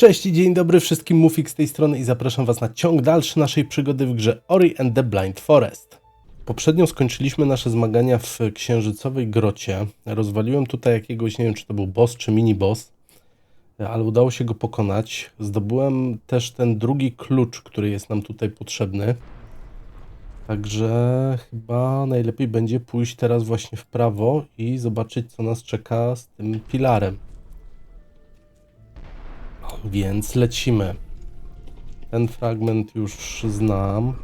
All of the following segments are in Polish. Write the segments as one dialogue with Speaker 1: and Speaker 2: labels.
Speaker 1: Cześć i dzień dobry wszystkim, Mufik z tej strony i zapraszam Was na ciąg dalszy naszej przygody w grze Ori and the Blind Forest. Poprzednio skończyliśmy nasze zmagania w księżycowej grocie. Rozwaliłem tutaj jakiegoś, nie wiem czy to był boss czy mini boss, ale udało się go pokonać. Zdobyłem też ten drugi klucz, który jest nam tutaj potrzebny. Także chyba najlepiej będzie pójść teraz właśnie w prawo i zobaczyć co nas czeka z tym pilarem. Więc lecimy. Ten fragment już znam.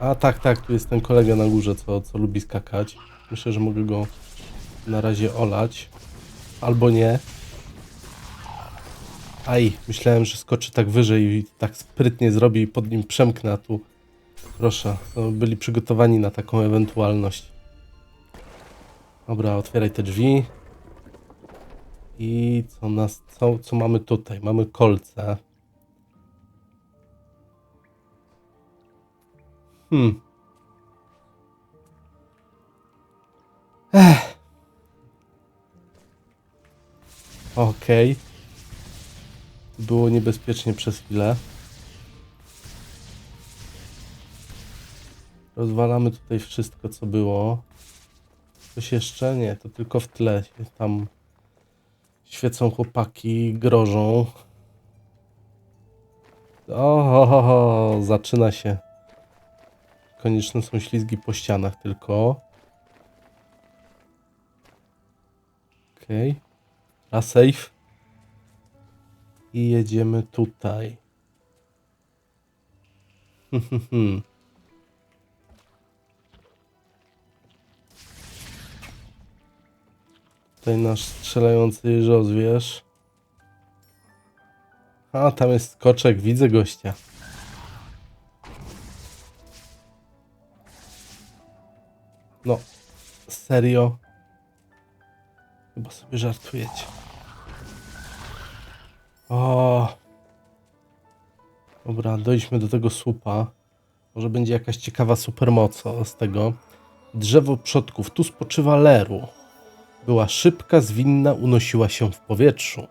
Speaker 1: A tak, tak, tu jest ten kolega na górze, co, co lubi skakać. Myślę, że mogę go na razie olać. Albo nie. Aj, myślałem, że skoczy tak wyżej i tak sprytnie zrobi i pod nim przemknę, a tu proszę, byli przygotowani na taką ewentualność. Dobra, otwieraj te drzwi. I co nas, co, co mamy tutaj? Mamy kolce. Hmm. Ech. Okej. Było niebezpiecznie przez chwilę. Rozwalamy tutaj wszystko, co było. Coś jeszcze? Nie, to tylko w tle. Tam świecą chłopaki, grożą. O, ho, ho, ho, zaczyna się. Konieczne są ślizgi po ścianach tylko. Okej. Okay. A safe. I jedziemy tutaj. Tutaj nasz strzelający rozwierz. A, tam jest skoczek, widzę gościa. No, serio? Chyba sobie żartujecie. O. Dobra, dojdźmy do tego słupa. Może będzie jakaś ciekawa supermoc z tego. Drzewo przodków. Tu spoczywa Leru. Była szybka, zwinna, unosiła się w powietrzu.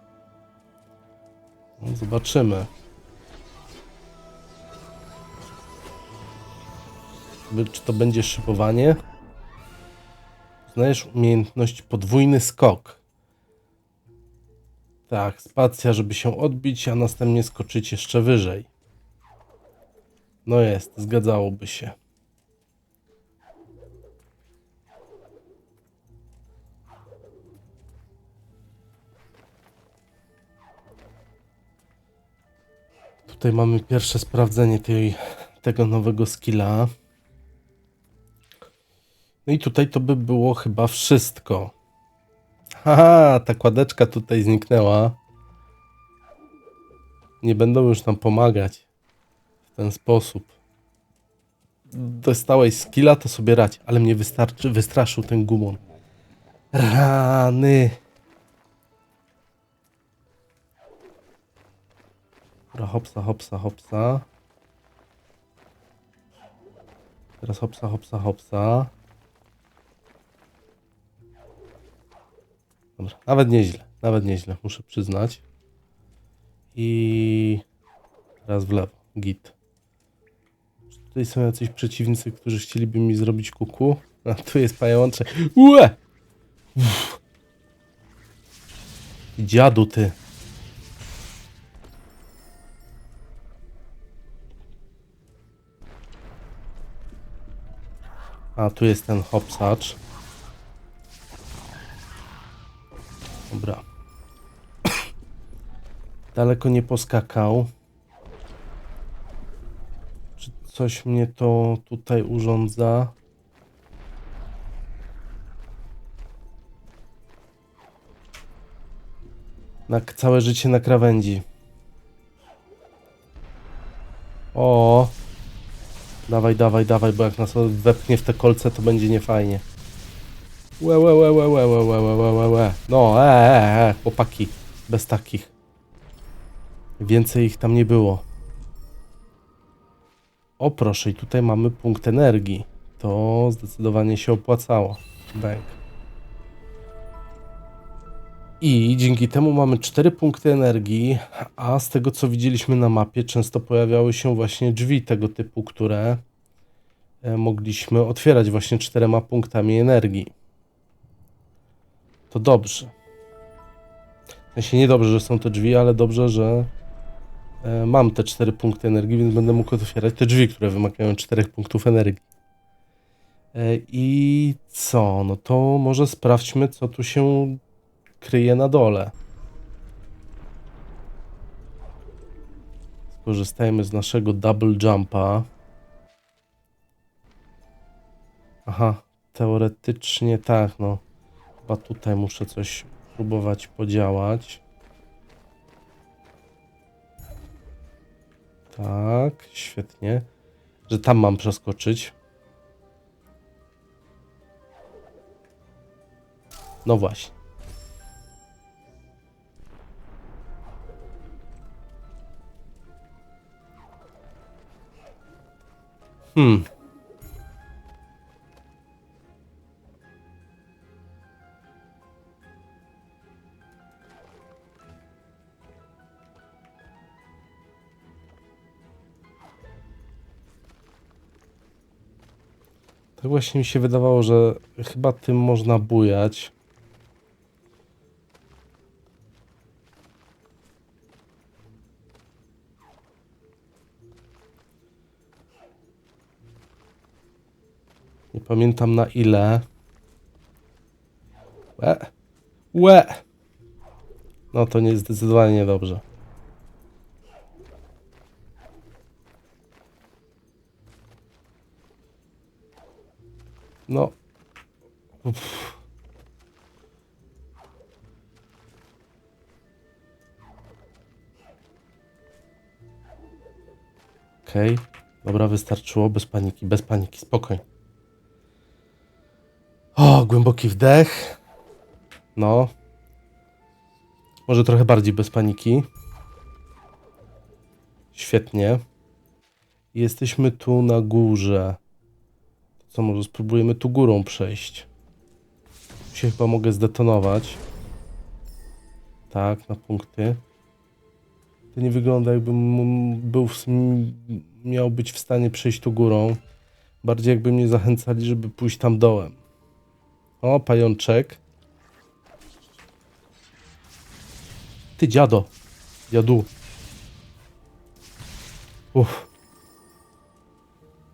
Speaker 1: No, zobaczymy. Czy to będzie szybowanie? Znajesz umiejętność podwójny skok. Tak, spacja, żeby się odbić, a następnie skoczyć jeszcze wyżej. No jest, zgadzałoby się. Tutaj mamy pierwsze sprawdzenie tej, tego nowego skilla. No i tutaj to by było chyba wszystko. Haha, ta kładeczka tutaj zniknęła. Nie będą już nam pomagać w ten sposób. Dostałeś skilla, to sobie radź, ale mnie wystarczy, wystraszył ten gumon. Rany. Dobra, hopsa, hopsa, hopsa. Teraz hopsa, hopsa, hopsa. Dobra, nawet nieźle, nawet nieźle, muszę przyznać. I teraz w lewo, git. Czy tutaj są jacyś przeciwnicy, którzy chcieliby mi zrobić kuku? A tu jest pajączek. Ue! Uff. Dziadu ty. A tu jest ten hopsacz. Dobra. Daleko nie poskakał. Czy coś mnie to tutaj urządza? Na całe życie na krawędzi. O. Dawaj, dawaj, dawaj, bo jak nas wepchnie w te kolce, to będzie niefajnie. Łe, łe, łe, łe, łe, łe, łe, łe, łe, łe. No, e, e, e, chłopaki. Bez takich. Więcej ich tam nie było. O proszę, i tutaj mamy punkt energii. To zdecydowanie się opłacało. Bank. I dzięki temu mamy 4 punkty energii, a z tego co widzieliśmy na mapie, często pojawiały się właśnie drzwi tego typu, które e, mogliśmy otwierać właśnie czterema punktami energii. To dobrze. W sensie nie dobrze, że są to drzwi, ale dobrze, że e, mam te 4 punkty energii, więc będę mógł otwierać te drzwi, które wymagają 4 punktów energii. E, I co? No to może sprawdźmy, co tu się kryje na dole. Skorzystajmy z naszego double jumpa. Aha, teoretycznie tak, no. Chyba tutaj muszę coś próbować podziałać. Tak, świetnie. Że tam mam przeskoczyć. No właśnie. Hmm. Tak właśnie mi się wydawało, że chyba tym można bujać. Pamiętam na ile. Łe. Łe. No to nie zdecydowanie niedobrze. No. Uff. Okej. Dobra, wystarczyło. Bez paniki, bez paniki, spokojnie. O, głęboki wdech. No. Może trochę bardziej bez paniki. Świetnie. Jesteśmy tu na górze. Co, może spróbujemy tu górą przejść. Tu się chyba mogę zdetonować. Tak, na punkty. To nie wygląda jakbym był w, miał być w stanie przejść tu górą. Bardziej jakby mnie zachęcali, żeby pójść tam dołem. O, pajączek. Ty dziado. Dziadu. Uff.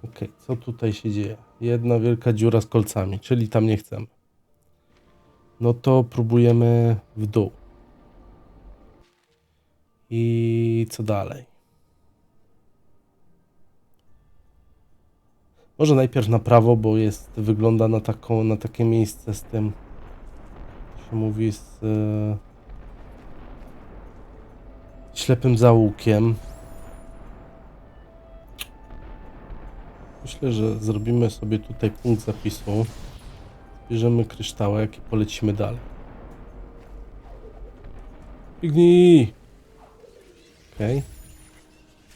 Speaker 1: Okej, co tutaj się dzieje? Jedna wielka dziura z kolcami, czyli tam nie chcemy. No to próbujemy w dół. I co dalej? Może najpierw na prawo, bo jest, wygląda na taką, na takie miejsce z tym, się mówi, z e, ślepym zaułkiem. Myślę, że zrobimy sobie tutaj punkt zapisu. Bierzemy kryształek i polecimy dalej. Biegnij! Okej.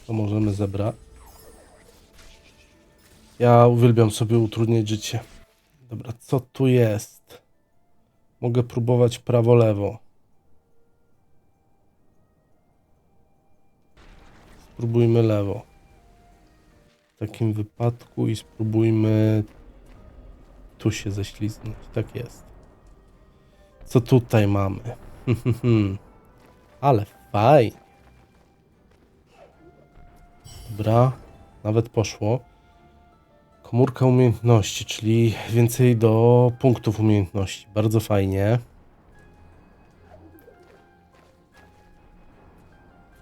Speaker 1: To możemy zebrać. Ja uwielbiam sobie utrudniać życie. Dobra, co tu jest? Mogę próbować prawo-lewo. Spróbujmy lewo. W takim wypadku i spróbujmy tu się ześliznąć. Tak jest. Co tutaj mamy? Ale fajnie. Dobra, nawet poszło. Komórka umiejętności, czyli więcej do punktów umiejętności. Bardzo fajnie.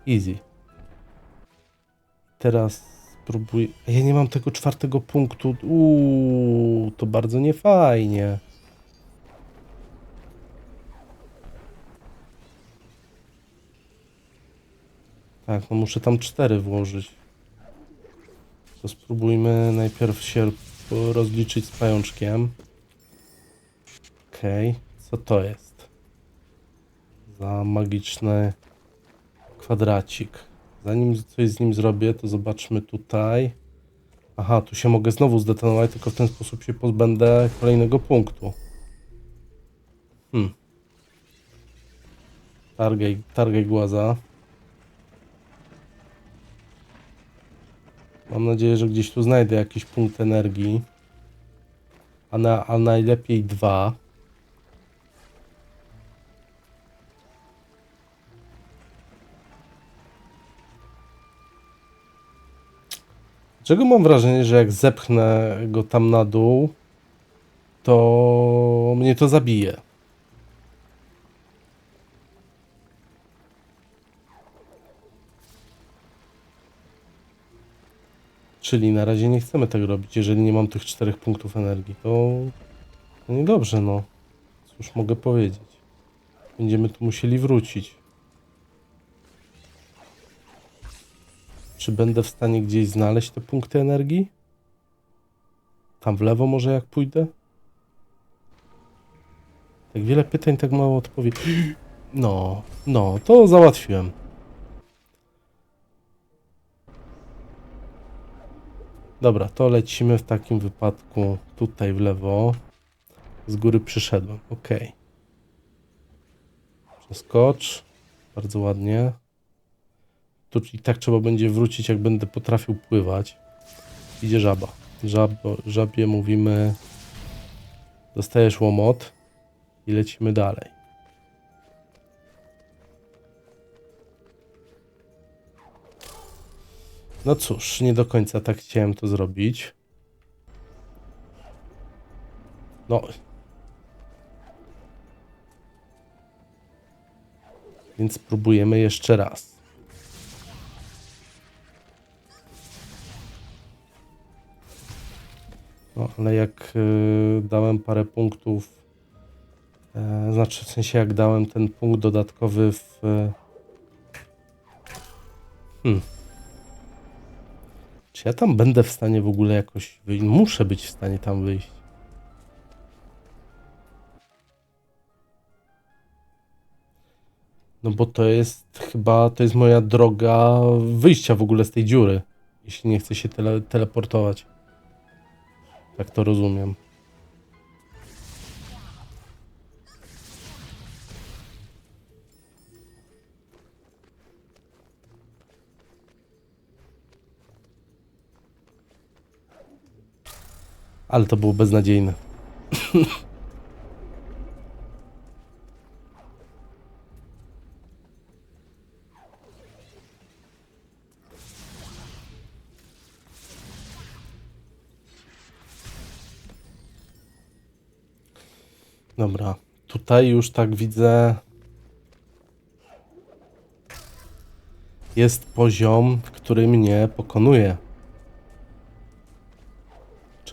Speaker 1: Easy. Teraz spróbuję. Ja nie mam tego czwartego punktu. Uuu, to bardzo niefajnie. Tak, no muszę tam cztery włożyć. To spróbujmy najpierw się rozliczyć z pajączkiem. Okej, co to jest? Za magiczny kwadracik. Zanim coś z nim zrobię, to zobaczmy tutaj. Aha, tu się mogę znowu zdetonować, tylko w ten sposób się pozbędę kolejnego punktu. Hmm. Targaj, targaj głaza. Mam nadzieję, że gdzieś tu znajdę jakiś punkt energii. A, na, a najlepiej dwa. Czego mam wrażenie, że jak zepchnę go tam na dół, to mnie to zabije. Czyli na razie nie chcemy tego robić, jeżeli nie mam tych czterech punktów energii. To, to niedobrze, no. Cóż mogę powiedzieć. Będziemy tu musieli wrócić. Czy będę w stanie gdzieś znaleźć te punkty energii? Tam w lewo może jak pójdę? Tak wiele pytań, tak mało odpowiedzi. No, no, to załatwiłem. Dobra, to lecimy w takim wypadku tutaj w lewo. Z góry przyszedłem, ok. Przeskocz. Bardzo ładnie. Tu i tak trzeba będzie wrócić, jak będę potrafił pływać. Idzie żaba. Żabie mówimy... Dostajesz łomot i lecimy dalej. No cóż, nie do końca tak chciałem to zrobić. No. Więc spróbujemy jeszcze raz. No, ale jak y, dałem parę punktów, e, znaczy w sensie jak dałem ten punkt dodatkowy w... e, Hmm. Czy ja tam będę w stanie w ogóle jakoś wyjść? Muszę być w stanie tam wyjść. No bo to jest chyba, to jest moja droga wyjścia w ogóle z tej dziury. Jeśli nie chcę się tele, teleportować. Tak to rozumiem. Ale to było beznadziejne. Dobra, tutaj już tak widzę. Jest poziom, który mnie pokonuje.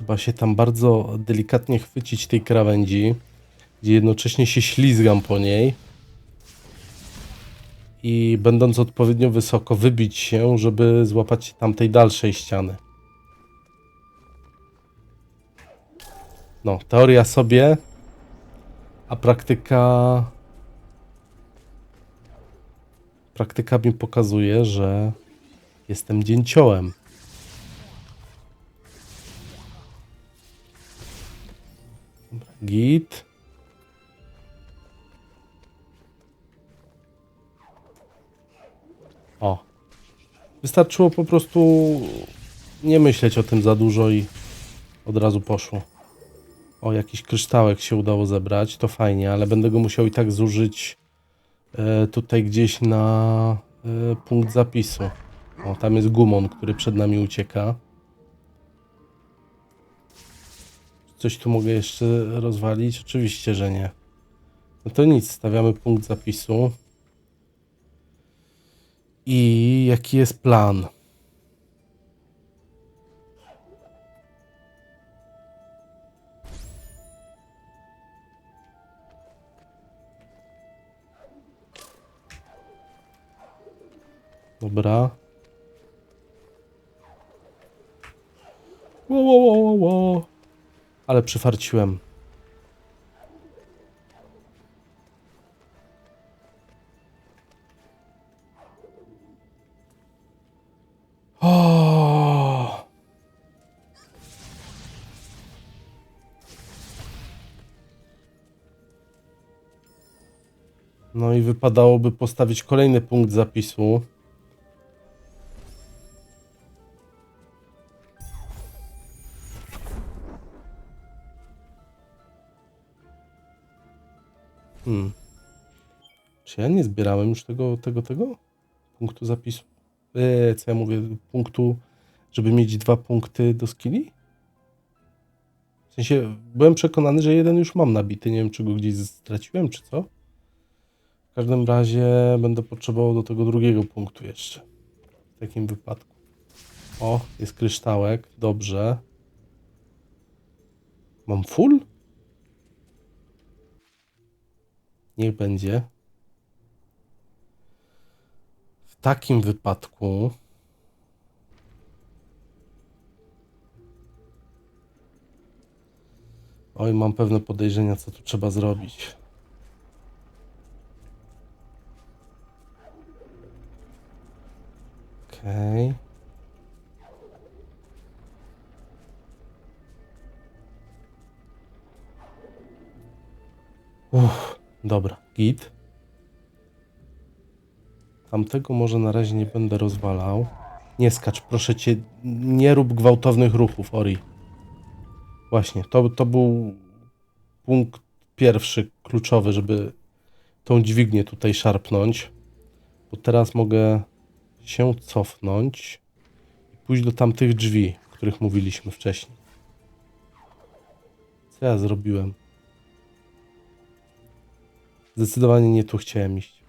Speaker 1: Trzeba się tam bardzo delikatnie chwycić tej krawędzi, gdzie jednocześnie się ślizgam po niej. I będąc odpowiednio wysoko, wybić się, żeby złapać tamtej dalszej ściany. No, teoria sobie, a praktyka. Praktyka mi pokazuje, że jestem dzięciołem. Git. O. Wystarczyło po prostu nie myśleć o tym za dużo i od razu poszło. O, jakiś kryształek się udało zebrać, to fajnie, ale będę go musiał i tak zużyć e, tutaj gdzieś na e, punkt zapisu. O, tam jest gumon, który przed nami ucieka. Coś tu mogę jeszcze rozwalić? Oczywiście, że nie. No to nic, stawiamy punkt zapisu. I jaki jest plan? Dobra. Wo, wo, wo, wo. Ale przyfarciłem. O! No i wypadałoby postawić kolejny punkt zapisu. Czy ja nie zbierałem już tego, tego, tego? Punktu zapisu? Eee, co ja mówię? Punktu, żeby mieć dwa punkty do skilli? W sensie, byłem przekonany, że jeden już mam nabity. Nie wiem, czy go gdzieś straciłem, czy co. W każdym razie będę potrzebował do tego drugiego punktu jeszcze. W takim wypadku. O, jest kryształek. Dobrze. Mam full? Niech będzie. W takim wypadku. Oj, mam pewne podejrzenia, co tu trzeba zrobić. Okej. Uff, dobra, git. Tamtego może na razie nie będę rozwalał. Nie skacz, proszę cię, nie rób gwałtownych ruchów, Ori. Właśnie, to, to był punkt pierwszy, kluczowy, żeby tą dźwignię tutaj szarpnąć. Bo teraz mogę się cofnąć i pójść do tamtych drzwi, o których mówiliśmy wcześniej. Co ja zrobiłem? Zdecydowanie nie tu chciałem iść.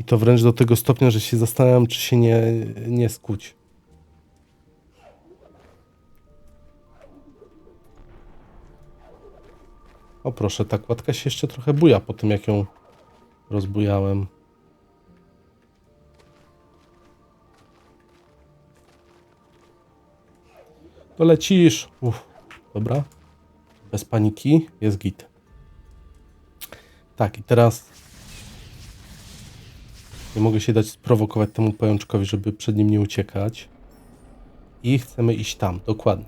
Speaker 1: I to wręcz do tego stopnia, że się zastanawiam, czy się nie, nie skuć. O proszę, ta kładka się jeszcze trochę buja po tym, jak ją rozbujałem. To lecisz. Uff, dobra. Bez paniki. Jest git. Tak, i teraz nie mogę się dać sprowokować temu pajączkowi, żeby przed nim nie uciekać. I chcemy iść tam, dokładnie.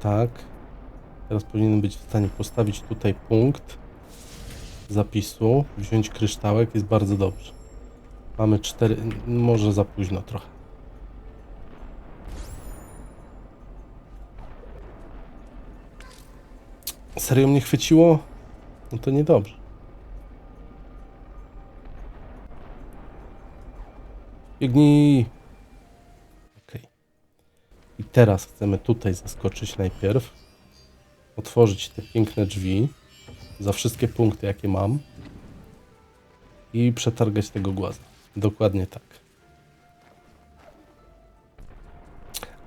Speaker 1: Tak. Teraz powinienem być w stanie postawić tutaj punkt zapisu, wziąć kryształek, jest bardzo dobrze. Mamy cztery, może za późno trochę. Serio mnie chwyciło? No to niedobrze. Biegnij! Okej. I teraz chcemy tutaj zaskoczyć najpierw. Otworzyć te piękne drzwi za wszystkie punkty, jakie mam. I przetargać tego głaza. Dokładnie tak.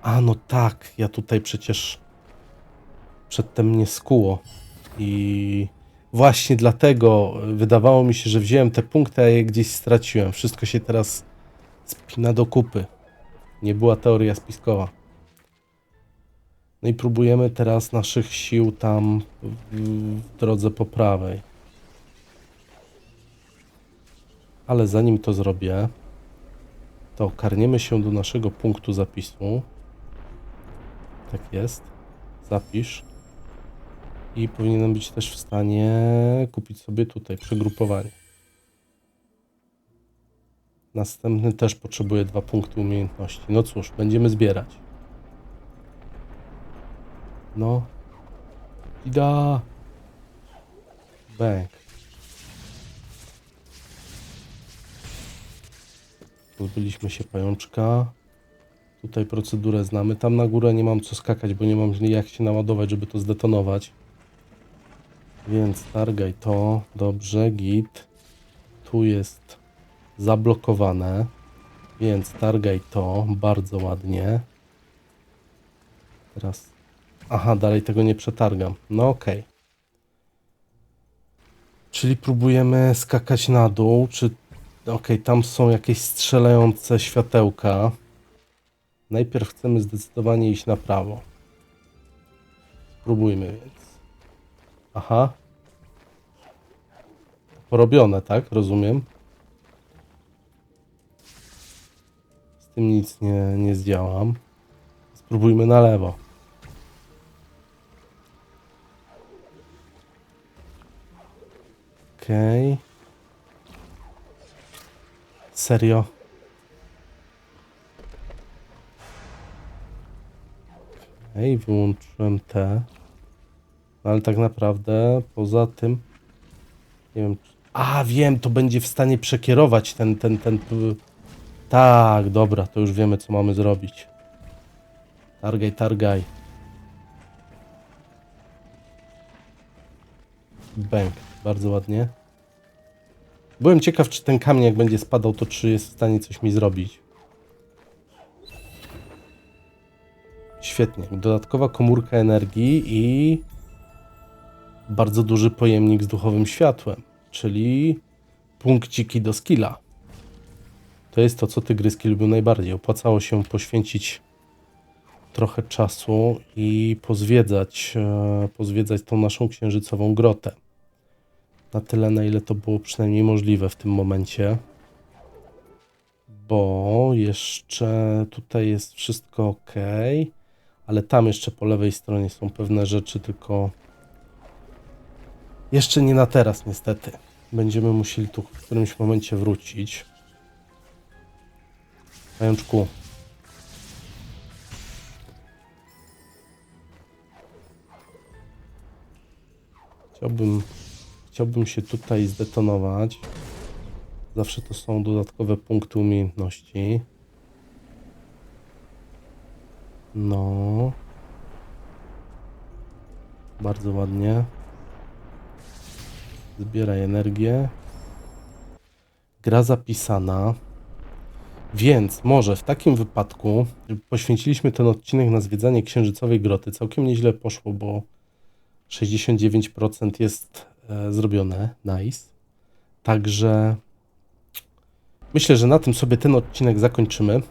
Speaker 1: A no tak, ja tutaj przecież przedtem mnie skuło. I właśnie dlatego wydawało mi się, że wziąłem te punkty, a je gdzieś straciłem. Wszystko się teraz spina do kupy. Nie była teoria spiskowa. No i próbujemy teraz naszych sił tam w, drodze po prawej. Ale zanim to zrobię, to karniemy się do naszego punktu zapisu. Tak jest. Zapisz. I powinienem być też w stanie kupić sobie tutaj przegrupowanie. Następny też potrzebuje dwa punkty umiejętności. No cóż, będziemy zbierać. No. Ida. Bang. Pozbyliśmy się pajączka. Tutaj procedurę znamy. Tam na górę nie mam co skakać, bo nie mam jak się naładować, żeby to zdetonować. Więc targaj to. Dobrze, git. Tu jest zablokowane. Więc targaj to. Bardzo ładnie. Teraz. Aha, dalej tego nie przetargam. No okej. Czyli próbujemy skakać na dół. Czy. Okej, tam są jakieś strzelające światełka. Najpierw chcemy zdecydowanie iść na prawo. Spróbujmy więc. Aha. Porobione, tak? Rozumiem. Z tym nic nie, nie zdziałam. Spróbujmy na lewo. Okej. Serio? Okej, wyłączyłem te. Ale tak naprawdę poza tym. Nie wiem. czy- A, wiem, to będzie w stanie przekierować ten, ten, ten. Tak, dobra, to już wiemy, co mamy zrobić. Targaj, targaj. Bęk, bardzo ładnie. Byłem ciekaw, czy ten kamień, jak będzie spadał, to czy jest w stanie coś mi zrobić. Świetnie. Dodatkowa komórka energii i bardzo duży pojemnik z duchowym światłem, czyli punkciki do skilla. To jest to, co tygryski lubią najbardziej. Opłacało się poświęcić trochę czasu i pozwiedzać, e, pozwiedzać tą naszą księżycową grotę. Na tyle, na ile to było przynajmniej możliwe w tym momencie. Bo jeszcze tutaj jest wszystko ok, ale tam jeszcze po lewej stronie są pewne rzeczy, tylko jeszcze nie na teraz, niestety. Będziemy musieli tu w którymś momencie wrócić. Pajączku. Chciałbym, chciałbym się tutaj zdetonować. Zawsze to są dodatkowe punkty umiejętności. No. Bardzo ładnie. Zbieraj energię. Gra zapisana. Więc może w takim wypadku poświęciliśmy ten odcinek na zwiedzanie księżycowej groty. Całkiem nieźle poszło, bo 69% jest e, zrobione. Nice. Także myślę, że na tym sobie ten odcinek zakończymy.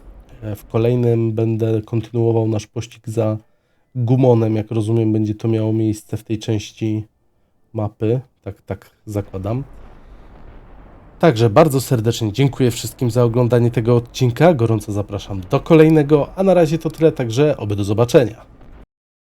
Speaker 1: E, W kolejnym będę kontynuował nasz pościg za Gumonem. Jak rozumiem, będzie to miało miejsce w tej części mapy. Tak, tak zakładam. Także bardzo serdecznie dziękuję wszystkim za oglądanie tego odcinka. Gorąco zapraszam do kolejnego, a na razie to tyle, także oby do zobaczenia.